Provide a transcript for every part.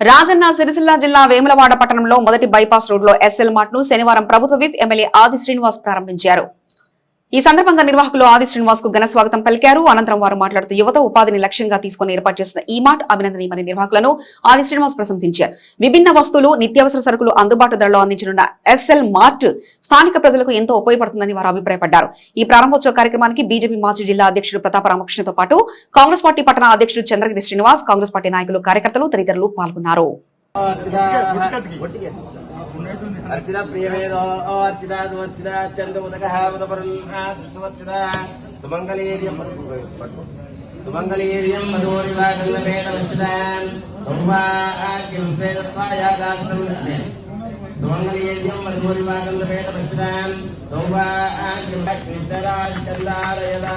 రాజన్న సిరిసిల్ల జిల్లా వేములవాడ పట్టణంలో మొదటి బైపాస్ రోడ్లో ఎస్ఎల్ మార్ట్ను శనివారం ప్రభుత్వ విప్ ఎమ్మెల్యే ఆది శ్రీనివాస్ ప్రారంభించారు. ఈ సందర్భంగా నిర్వాహకులు ఆది శ్రీనివాస్కు ఘన స్వాగతం పలికారు. అనంతరం వారు మాట్లాడుతూ యువత ఉపాధిని లక్ష్యంగా తీసుకుని ఏర్పాటు చేసిన ఈ మార్ట్ అభినందనీయమని నిర్వాహకులను ఆది శ్రీనివాస్ ప్రశంసించారు. విభిన్న వస్తువులు నిత్యావసర సరుకులు అందుబాటు ధరలో అందించనున్న ఎస్ఎల్ మార్ట్ స్థానిక ప్రజలకు ఎంతో ఉపయోగపడుతుందని వారు అభిప్రాయపడ్డారు. ఈ ప్రారంభోత్సవ కార్యక్రమానికి బీజేపీ మాజీ జిల్లా అధ్యక్షుడు ప్రతాప రామకృష్ణతో పాటు కాంగ్రెస్ పార్టీ పట్టణ అధ్యక్షుడు చంద్రగిరి శ్రీనివాస్ కాంగ్రెస్ పార్టీ నాయకులు కార్యకర్తలు తదితరులు పాల్గొన్నారు. అర్చిత ప్రియమేదో అర్చిత అర్చిత చంద ఉదక ఉదపరుచిత సుమంగళీర్యం సుమంగళీర్యం మధురివాగల్లవేద వచ్చితాన్ సౌభాగ్యం సేదత్వాయాదాస్తం సుమంగళీర్యం మధురివాగల్లవేద వచ్చితాన్ సౌభాగ్యం నిశ్చరాశల్లారయదా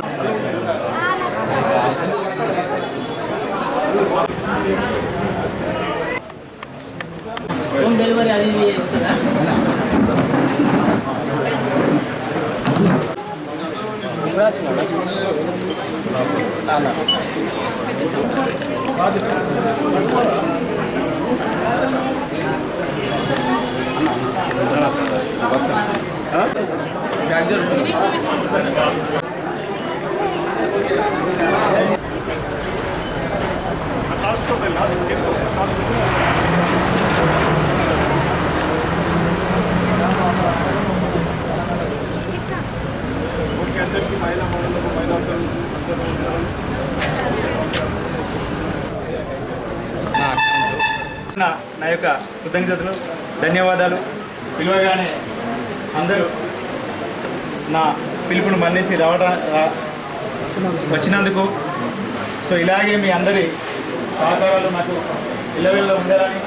Salvador Galile'ye kadar. Murat mı? Anladım. Hadi. Ha? Geldi. నా నా యొక్క కృతజ్ఞతలు ధన్యవాదాలు. పిలువగానే అందరూ నా పిలుపును మన్నించి రావడం వచ్చినందుకు. సో ఇలాగే మీ అందరి సహకారాలు నాకు ఇళ్ళవెళ్ళ ఉండాలని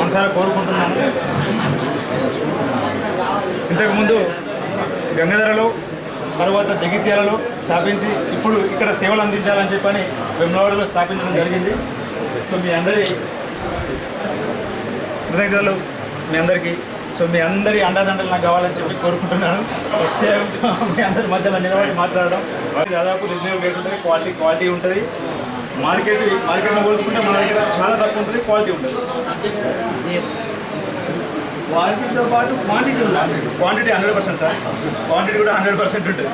మనసారా కోరుకుంటున్నాను. ఇంతకుముందు గంగాధరలో తర్వాత జగిత్యాలలో స్థాపించి ఇప్పుడు ఇక్కడ సేవలు అందించాలని చెప్పని వెమ్లవాడలో స్థాపించడం జరిగింది. సో మీ అందరి కృతజ్ఞతలు మీ అందరికీ. సో మీ అందరి అండదండలు నాకు కావాలని చెప్పి కోరుకుంటున్నాను. ఫస్ట్ టైం మీ అందరి మధ్యలో నిలబడి మాట్లాడడం. దాదాపు రీజనబుల్ రేట్ ఉంటుంది క్వాలిటీ క్వాలిటీ ఉంటుంది. మార్కెట్ మార్కెట్లో పోల్చుకుంటే మన దగ్గర చాలా తక్కువ ఉంటుంది క్వాలిటీ ఉంటుంది. క్వాలిటీతో పాటు క్వాంటిటీ ఉండాలి. Quantity hundred percent sir quantity కూడా హండ్రెడ్ పర్సెంట్ ఉంటుంది.